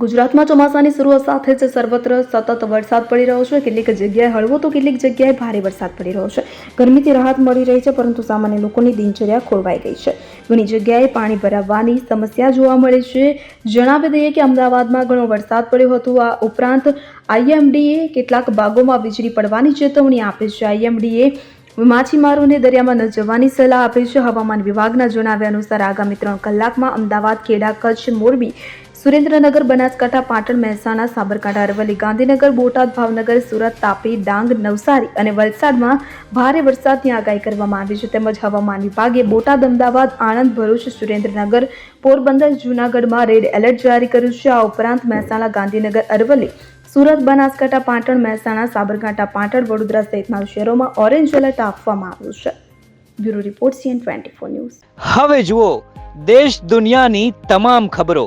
ગુજરાતમાં ચોમાસાની શરૂઆત સાથે જ સર્વત્ર સતત વરસાદ પડી રહ્યો છે. કેટલીક જગ્યાએ હળવો તો કેટલીક જગ્યાએ ભારે વરસાદ પડી રહ્યો છે. ગરમીથી રાહત મળી રહી છે, પરંતુ સામાન્ય લોકોની દિનચર્યા ખોરવાઈ ગઈ છે. ઘણી જગ્યાએ પાણી ભરાવવાની સમસ્યા જોવા મળે છે. જણાવી દઈએ કે અમદાવાદમાં ઘણો વરસાદ પડ્યો હતો. આ ઉપરાંત આઈએમડીએ કેટલાક ભાગોમાં વીજળી પડવાની ચેતવણી આપી છે. આઈએમડીએ માછીમારોને દરિયામાં ન જવાની સલાહ આપી છે. હવામાન વિભાગના જણાવ્યા અનુસાર આગામી ત્રણ કલાકમાં અમદાવાદ, ખેડા, કચ્છ, મોરબી સુરેન્દ્રનગર, બનાસકાંઠા, પાટણ, મહેસાણા, સાબરકાંઠા, અરવલ્લી, ગાંધીનગર, બોટાદ, ભાવનગર, સુરત, તાપી, ડાંગ, નવસારી અને વલસાડમાં ભારે વરસાદની આગાહી કરવામાં આવી છે. તેમજ હવામાન વિભાગે બોટાદ, અમદાવાદ, આણંદ, ભરૂચ, સુરેન્દ્રનગર, પોરબંદર, જૂનાગઢમાં રેડ એલર્ટ જારી કર્યું છે. આ ઉપરાંત મહેસાણા, ગાંધીનગર, અરવલ્લી, સુરત, બનાસકાંઠા, પાટણ, મહેસાણા, સાબરકાંઠા, પાટણ, વડોદરા સહિતના શહેરોમાં ઓરેન્જ એલર્ટ આપવામાં આવ્યું છે. Bureau report CN twenty four news. હવે જુઓ, દેશ દુનિયાની તમામ ખબરો.